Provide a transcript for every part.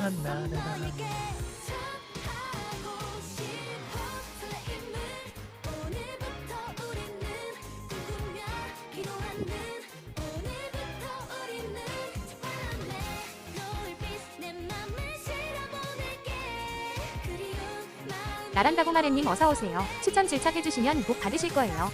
오랫동안 나를 나란다고 마레님 어서오세요. 추천 질착해주시면 복 받으실 거예요.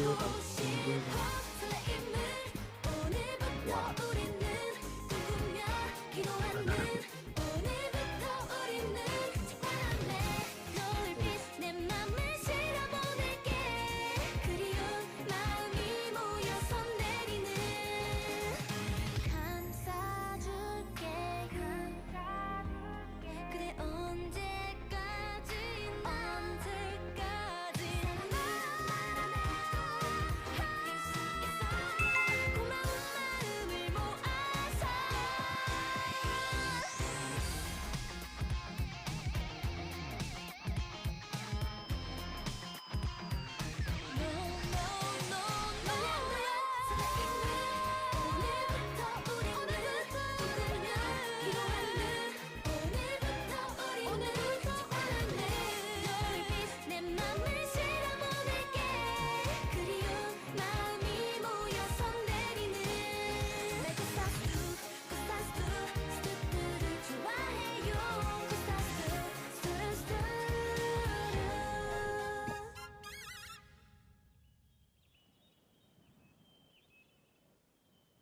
就是。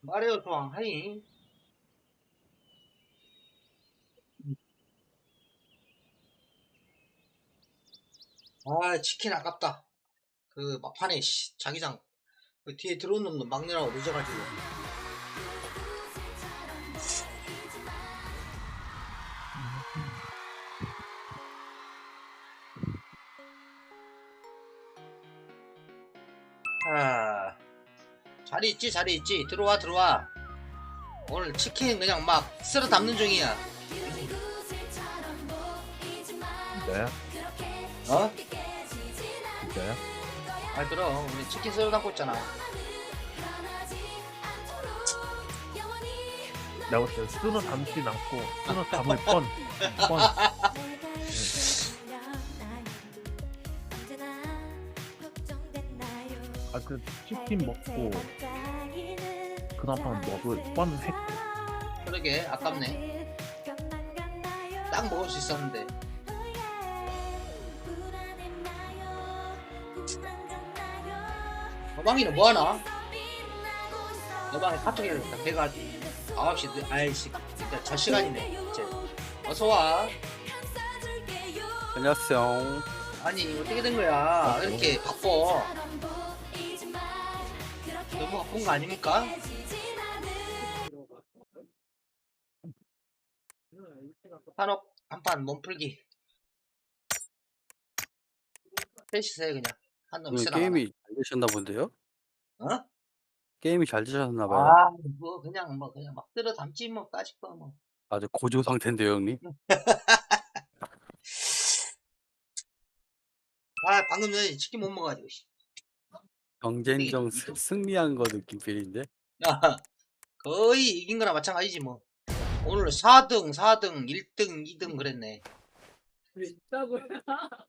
마리오 소왕 하이. 아 치킨 아깝다. 그 막판에 씨, 자기장. 그 뒤에 들어온 놈도 막내라고 늦어가지고. 아 자리 있지 자리 있지 들어와 들어와 오늘 치킨 그냥 막 쓸어 담는 중이야 진짜야? 어? 진짜야? 아 그럼 우리 치킨 쓸어 담고 있잖아 내가 볼때 쓸어 담진 않고 쓸어 담을 뻔. 뻔. 그 치킨 먹고 그나마 먹을 뻔했. 그러게 아깝네 딱 먹을 수 있었는데 어방이는 뭐하나? 어방이 카톡에 내가 9시 늦- 아이씨 진짜 저 시간이네 이제 어서와 안녕하세요. 아니 어떻게 된 거야 이렇게 바빠 너무 바쁜 거 아닙니까? 한옥 한판 몸풀기 셋이서 해 그냥 한놈 오늘 쓰나 게임이 잘 되셨나 본데요? 어? 게임이 잘 되셨나 봐요. 아뭐 그냥 뭐 그냥 막 들어 담지 뭐 따질 거뭐 아주 고조 상태인데요, 형님. 아 방금 전에 치킨 못 먹어가지고 씨. 경쟁정 스- 승리한 거 느낌 필인데. 야, 거의 이긴 거나 마찬가지지 뭐 오늘 4등 4등 1등 2등 그랬네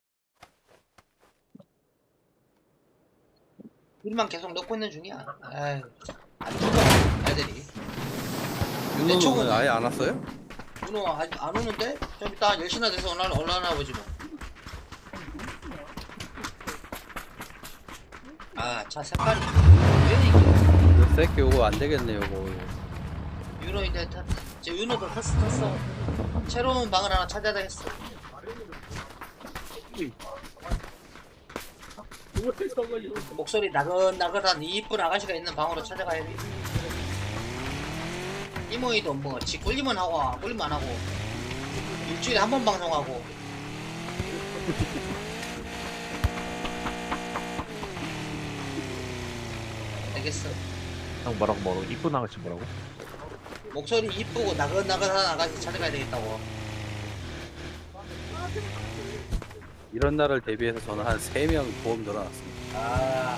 일만 계속 넣고 있는 중이야 아유 안 죽어 애들이 윤호는 총은- 오늘 아예 안 왔어요? 문호 아직 안 오는데? 좀 이따 10시나 돼서 올라, 올라나 보지 뭐. 아, 차 색깔이 왜 이게? 몇 새끼 요거 안 되겠네, 요거. 유노 이제 탔, 제 유노도 탔어 탔어. 새로운 방을 하나 찾아야 되겠어. 목소리 나긋나긋한 이쁜 아가씨가 있는 방으로 찾아가야 돼. 이모이도 뭐지 꿀리면 하고 안 꿀리면 안 하고 일주일에 한 번 방송하고 알겠어. 형 뭐라고 뭐라고 이쁜 아가씨 뭐라고? 목소리 이쁘고 나긋나긋한 아가씨 찾아가야 되겠다고. 이런 날을 대비해서 저는 한 3명 보험 넣어놨습니다. 아.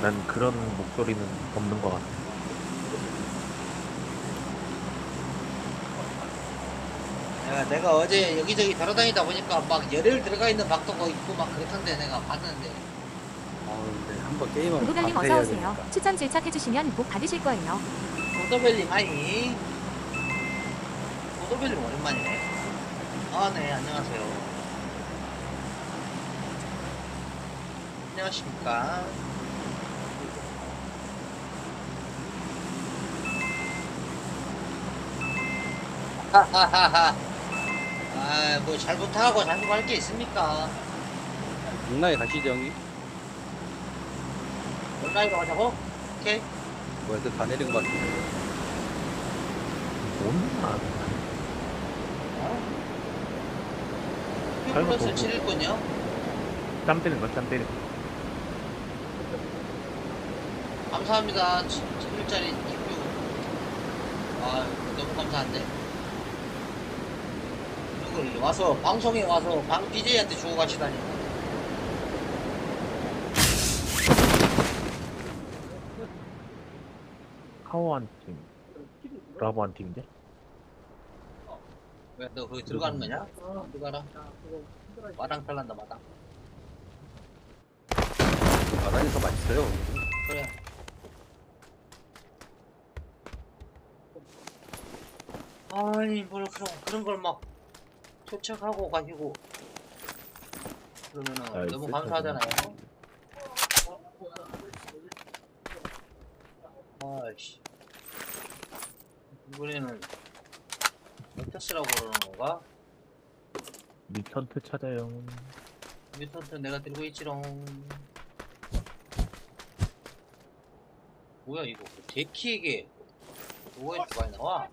난 그런 목소리는 없는 것 같아. 내가, 내가 어제 여기저기 돌아다니다 보니까 막 열혈 들어가 있는 거 있고 막 그렇던데 내가 봤는데 아 근데 한번 게임을 해야 어서 오세요. 되니까. 추천 질착해주시면 복 받으실 거예요. 도도벨님 하이 도도벨님 오랜만이네 아 네 안녕하세요 안녕하십니까 하하하하 아 뭐 잘못하고 잘못할 게 있습니까 동나에 가시죠 형님? 온라인으로 가자고? 오케이 뭐 애들 다 내린 것 같은데. 뭔? 큐 플러스 보고. 7일군요 땀 때리는 거야, 땀 때리는 거. 감사합니다. 7일짜리 큐. 아, 너무 감사한데. 이걸 와서, 방송에 와서 방 BJ한테 주고 가시다니. 카오 한 팀, 브라보 한 팀인데? 왜, 너 거기 들어가는 거냐? 들어가라. 마당 탈란다, 마당. 마당이 더 맛있어요. 그래. 아니, 뭘 그런, 그런 걸 막, 초착하고 가지고. 그러면은 아이, 너무. 감사하잖아요. 아이씨. 이번에는 엑터스라고 그러는 건가? 미턴트 찾아요. 뮤턴트 내가 들고 있지롱. 뭐야 이거 데키에게 뭐가 이렇게 많이 나와?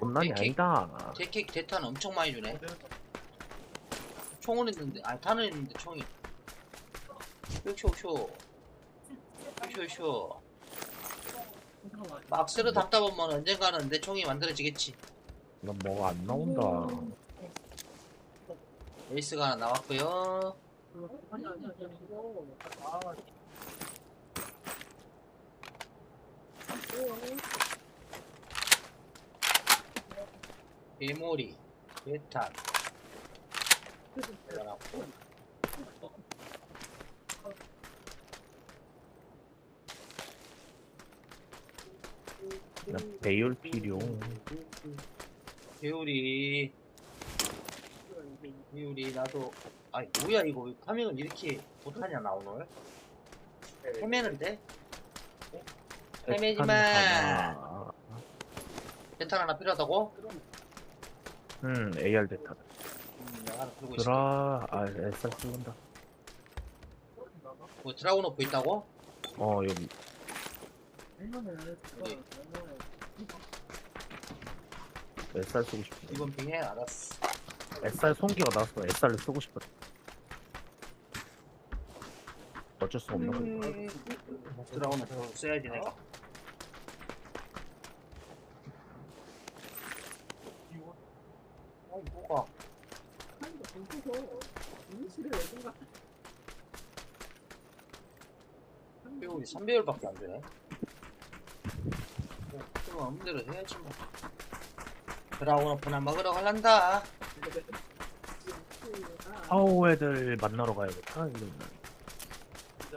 못난이 아니다. 데키 대탄 엄청 많이 주네. 총은 있는데 아니 탄은 있는데 총이. 쇼쇼쇼. 쇼쇼쇼. 막스를 담다 보면 언젠가는 내 총이 만들어지겠지. 난 뭐가 안 나온다. 에이스가 하나 나왔고요. 메모리. 나왔고. 난 배율 필요. 배우리. 배우리 나도. 아이 뭐야 이거 왜 파밍을 이렇게 못하냐 나 오늘. 헤매는데? 헤매지 대탄 마. 하나. 대탄 하나 필요하다고? 음, AR 대탄. 음, 하나 들고 있어. 드라, 아, SR 쓰는다. 뭐 드라곤 오프 있다고? 어, 여기. 어디? SR 쓰고 싶어. 이번 빙해 알았어. SR 송기가 나왔어. SR을 쓰고 싶어. 어쩔 수 거야. 음, 드라곤 오프 써야지 내가. 어 뭐가? 배우리 3배율밖에 안 되네. 뭐, 좀 없는 대로 해야지 뭐. 드라곤 오프나 먹으러 갈란다. 파워 애들 만나러 가야겠다. 이러면.